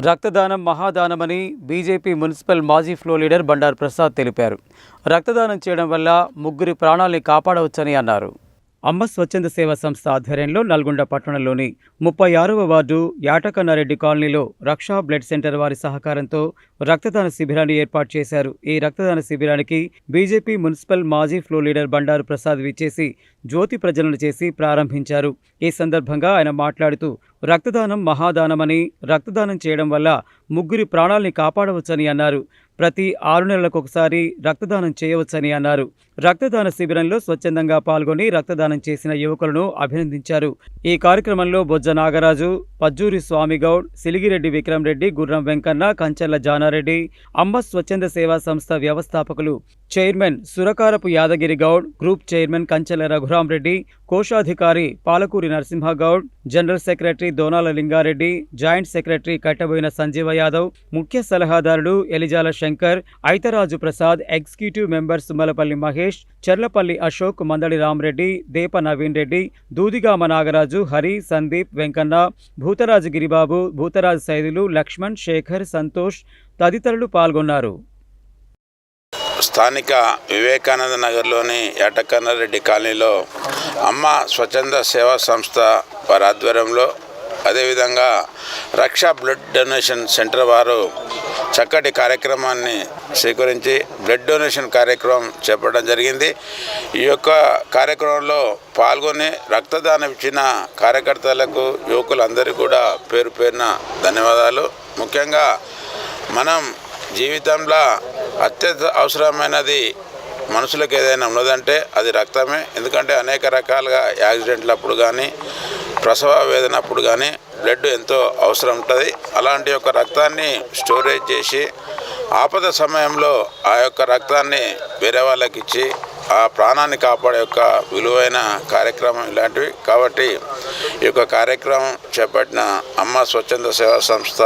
రక్తదానం మహాదానమని BJP municipal మాజీ ఫ్లో లీడర్ బండారు ప్రసాద్ తెలిపారు. రక్తదానం చేయడం వల్ల ముగ్గురి ప్రాణాల్ని కాపాడవచ్చని అన్నారు. అమ్మ స్వచ్ఛంద సేవా సంస్థ ఆధ్వర్యంలో నల్గొండ పట్టణంలోని ముప్పై ఆరవ వార్డు యాటకన్నారెడ్డి కాలనీలో రక్షా బ్లడ్ సెంటర్ వారి సహకారంతో రక్తదాన శిబిరాన్ని ఏర్పాటు చేశారు. ఈ రక్తదాన శిబిరానికి బీజేపీ మున్సిపల్ మాజీ ఫ్లో లీడర్ బండారు ప్రసాద్ విచ్చేసి జ్యోతి ప్రజలను చేసి ప్రారంభించారు. ఈ సందర్భంగా ఆయన మాట్లాడుతూ రక్తదానం మహాదానమని రక్తదానం చేయడం వల్ల ముగ్గురి ప్రాణాల్ని కాపాడవచ్చని అన్నారు. ప్రతి ఆరు నెలలకు ఒకసారి రక్తదానం చేయవచ్చని అన్నారు. రక్తదాన శిబిరంలో స్వచ్ఛందంగా పాల్గొని రక్తదానం చేసిన యువకులను అభినందించారు. ఈ కార్యక్రమంలో బొజ్జ నాగరాజు పజ్జూరి స్వామిగౌడ్ సిలిగిరెడ్డి విక్రమ్ రెడ్డి గుర్రం వెంకన్న కంచెల్ల జానారెడ్డి అమ్మ స్వచ్ఛంద సేవా సంస్థ వ్యవస్థాపకులు chairman Surakarapu Yadagiri Goud group chairman Kanchela Raghuram Reddy కోశాధికారి Palakuri Narasimhagoud general secretary Donala Lingareddy joint secretary Kattaboina Sanjeeva Yadav ముఖ్య సలహాదారుడు ఎలిజాల శంకర్ ఐతరాజు ప్రసాద్ ఎగ్జిక్యూటివ్ మెంబర్ సుమలపల్లి మహేష్ చెర్లపల్లి అశోక్ మందడి రామరెడ్డి దేప నవీన్ రెడ్డి దూదిగామ నాగరాజు హరి సందీప్ వెంకన్న భూతరాజు గిరిబాబు భూతరాజు సైదులు లక్ష్మణ్ శేఖర్ సంతోష్ తదితరులు పాల్గొన్నారు. స్థానిక వివేకానంద నగర్లోని ఎటకన్నారెడ్డి కాలనీలో అమ్మ స్వచ్ఛంద సేవా సంస్థ వారి ఆధ్వర్యంలో అదేవిధంగా రక్ష బ్లడ్ డొనేషన్ సెంటర్ వారు చక్కటి కార్యక్రమాన్ని స్వీకరించి బ్లడ్ డొనేషన్ కార్యక్రమం చేపట్టడం జరిగింది. ఈ యొక్క కార్యక్రమంలో పాల్గొని రక్తదానం ఇచ్చిన కార్యకర్తలకు యువకులందరికీ కూడా పేరు పేరున ధన్యవాదాలు. ముఖ్యంగా మనం జీవితంలో అత్యంత అవసరమైనది మనుషులకు ఏదైనా ఉన్నదంటే అది రక్తమే. ఎందుకంటే అనేక రకాలుగా యాక్సిడెంట్లప్పుడు కానీ ప్రసవ వేదనప్పుడు కానీ బ్లడ్ ఎంతో అవసరం ఉంటుంది. అలాంటి యొక్క రక్తాన్ని స్టోరేజ్ చేసి ఆపద సమయంలో ఆ యొక్క రక్తాన్ని వేరే వాళ్ళకి ఇచ్చి ఆ ప్రాణాన్ని కాపాడే యొక్క విలువైన కార్యక్రమం ఇలాంటివి. కాబట్టి ఈ యొక్క కార్యక్రమం చేపట్టిన అమ్మ స్వచ్ఛంద సేవా సంస్థ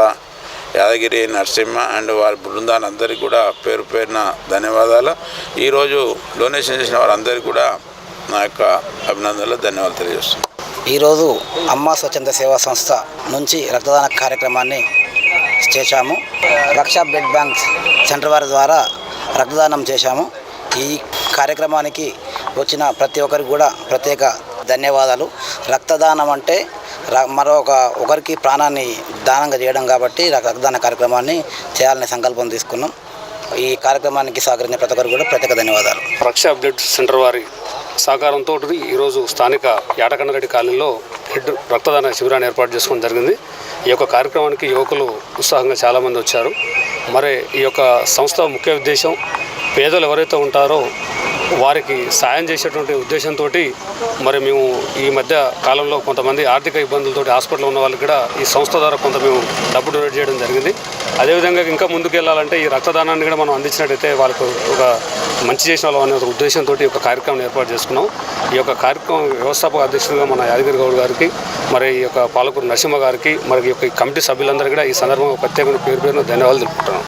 యాదగిరి నరసింహ అండ్ వారి బృందాలందరికీ కూడా పేరు పేరున ధన్యవాదాలు. ఈరోజు డొనేషన్ చేసిన వారందరికీ కూడా నా యొక్క అభినందనలు ధన్యవాదాలు తెలియజేస్తున్నాను. ఈరోజు అమ్మ స్వచ్ఛంద సేవా సంస్థ నుంచి రక్తదాన కార్యక్రమాన్ని చేశాము. రక్షా బ్లడ్ బ్యాంక్ సెంటర్ వారి ద్వారా రక్తదానం చేశాము. ఈ కార్యక్రమానికి వచ్చిన ప్రతి ఒక్కరికి కూడా ప్రత్యేక ధన్యవాదాలు. రక్తదానం అంటే మరొక ఒకరికి ప్రాణాన్ని దానంగా చేయడం కాబట్టి రక్తదాన కార్యక్రమాన్ని చేయాలనే సంకల్పం తీసుకున్నాం. ఈ కార్యక్రమానికి సహకరించిన ప్రతి ఒక్కరికి కూడా ప్రత్యేక ధన్యవాదాలు. రక్షా బ్లడ్ సెంటర్ వారి సహకారంతో ఈరోజు స్థానిక యాటకన్నరెడ్డి కాలనీలో బ్లడ్ రక్తదాన శిబిరాన్ని ఏర్పాటు చేసుకోవడం జరిగింది. ఈ యొక్క కార్యక్రమానికి యువకులు ఉత్సాహంగా చాలామంది వచ్చారు. మరి ఈ యొక్క సంస్థ ముఖ్య ఉద్దేశం పేదలు ఎవరైతే ఉంటారో వారికి సాయం చేసేటువంటి ఉద్దేశంతో మరి మేము ఈ మధ్య కాలంలో కొంతమంది ఆర్థిక ఇబ్బందులతో హాస్పిటల్లో ఉన్న వాళ్ళకి కూడా ఈ సంస్థ ద్వారా కొంత మేము డబ్బు డొనేట్ చేయడం జరిగింది. అదేవిధంగా ఇంకా ముందుకు వెళ్ళాలంటే ఈ రక్తదానాన్ని కూడా మనం అందించినట్టయితే వాళ్ళకు ఒక మంచి చేసిన వాళ్ళు అనే ఒక ఉద్దేశంతో ఈ యొక్క కార్యక్రమం ఏర్పాటు చేసుకున్నాం. ఈ యొక్క కార్యక్రమం వ్యవస్థాపక అధ్యక్షుడిగా మన యాదగిరి గౌడ్ గారికి మరి ఈ యొక్క పాలకూరు నరసింహ గారికి మరి ఈ యొక్క కమిటీ సభ్యులందరూ కూడా ఈ సందర్భంగా ప్రత్యేకంగా పేరు పేరును ధన్యవాదాలు తెలుపుకుంటున్నాం.